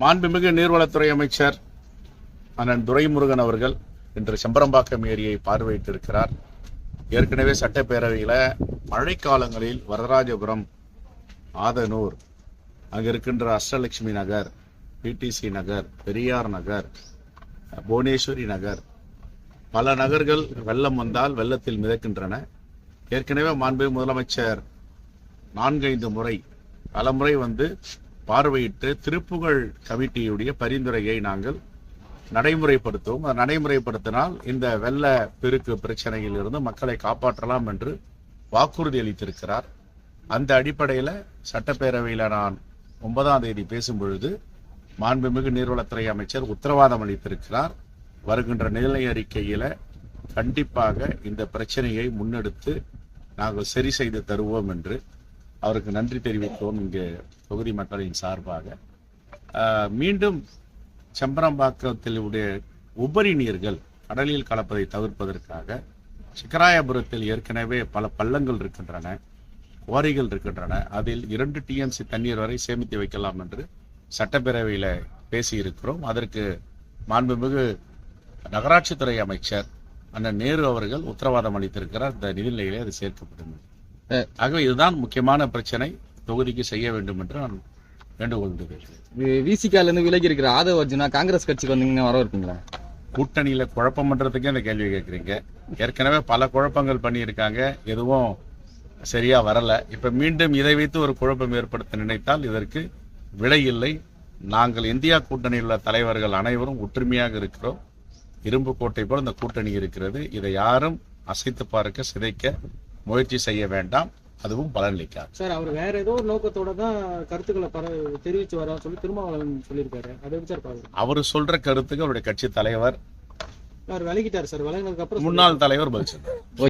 மாண்புமிகு நீர்வளத்துறை அமைச்சர் அண்ணன் துரைமுருகன் அவர்கள் இன்று செம்பரம்பாக்கம் ஏரியை பார்வையிட்டிருக்கிறார். ஏற்கனவே சட்டப்பேரவையில் மழைக்காலங்களில் வரதராஜபுரம் ஆதனூர் அங்கே இருக்கின்ற அஷ்டலட்சுமி நகர் பிடிசி நகர் பெரியார் நகர் புவனேஸ்வரி நகர் பல நகர்கள் வெள்ளம் வந்தால் வெள்ளத்தில் மிதக்கின்றன. ஏற்கனவே மாண்பு முதலமைச்சர் நான்கைந்து முறை பல முறை வந்து பார்வையிட்டு திருப்புகழ் கமிட்டியுடைய பரிந்துரையை நாங்கள் நடைமுறைப்படுத்துவோம். அதை நடைமுறைப்படுத்தினால் இந்த வெள்ள பெருக்கு பிரச்சனையில் இருந்து மக்களை காப்பாற்றலாம் என்று வாக்குறுதி அளித்திருக்கிறார். அந்த அடிப்படையில் சட்டப்பேரவையில் நான் ஒன்பதாம் தேதி பேசும் பொழுது மாண்புமிகு நீர்வளத்துறை அமைச்சர் உத்தரவாதம் அளித்திருக்கிறார். வருகின்ற நிலை அறிக்கையில் கண்டிப்பாக இந்த பிரச்சனையை முன்னெடுத்து நாங்கள் சரி செய்து தருவோம் என்று அவருக்கு நன்றி தெரிவித்தோம் இங்கு தொகுதி மக்களின் சார்பாக. மீண்டும் செம்பரம்பாக்கத்தில் உடைய உபரி நீர்கள் கடலில் கலப்பதை தவிர்ப்பதற்காக சிக்கராயபுரத்தில் ஏற்கனவே பல பள்ளங்கள் இருக்கின்றன குவாரிகள் இருக்கின்றன. அதில் இரண்டு டிஎம்சி தண்ணீர் வரை சேமித்து வைக்கலாம் என்று சட்டப்பேரவையில் பேசியிருக்கிறோம். அதற்கு மாண்புமிகு நகராட்சித்துறை அமைச்சர் அண்ணன் நேரு அவர்கள் உத்தரவாதம் அளித்திருக்கிறார். இந்த நிதிநிலையிலே அது சேர்க்கப்படும். ஆகவே இதுதான் முக்கியமான பிரச்சனை. தொகுதிக்கு செய்ய வேண்டும் என்று நான் வேண்டுகோள் விடுக்கிறேன் விசிகால இருந்து விலகி இருக்கிற ஆதவ அர்ஜுனா காங்கிரஸ் கட்சிக்கு வந்தீங்கன்னா வர இருப்பீங்களா கூட்டணியில குழப்பம் பண்றதுக்கே இந்த கேள்வி கேட்குறீங்க. ஏற்கனவே பல குழப்பங்கள் பண்ணியிருக்காங்க. எதுவும் சரியா வரல. இப்ப மீண்டும் இதை வைத்து ஒரு குழப்பம் ஏற்படுத்த நினைத்தால் இதற்கு விடை இல்லை. நாங்கள் இந்தியா கூட்டணியில் உள்ள தலைவர்கள் அனைவரும் ஒற்றுமையாக இருக்கிறோம். இரும்பு கோட்டை போல் இந்த கூட்டணி இருக்கிறது. இதை யாரும் அசைத்து பார்க்க சிதைக்க முயற்சி செய்ய வேண்டாம். அதுவும் பலனளிக்காது. சார் அவர் வேற ஏதோ ஒரு நோக்கத்தோட தான் கருத்துக்களை பர தெரிவிச்சு வர சொல்லி திருமாவளவன் சொல்லியிருக்காரு. அதை சார் பாக்குறீங்க அவர் சொல்ற கருத்துக்கு அவருடைய கட்சி தலைவர் அவர் விலகிட்டார் சார். விலகினதுக்கு அப்புறம் முன்னாள் தலைவர் பதில்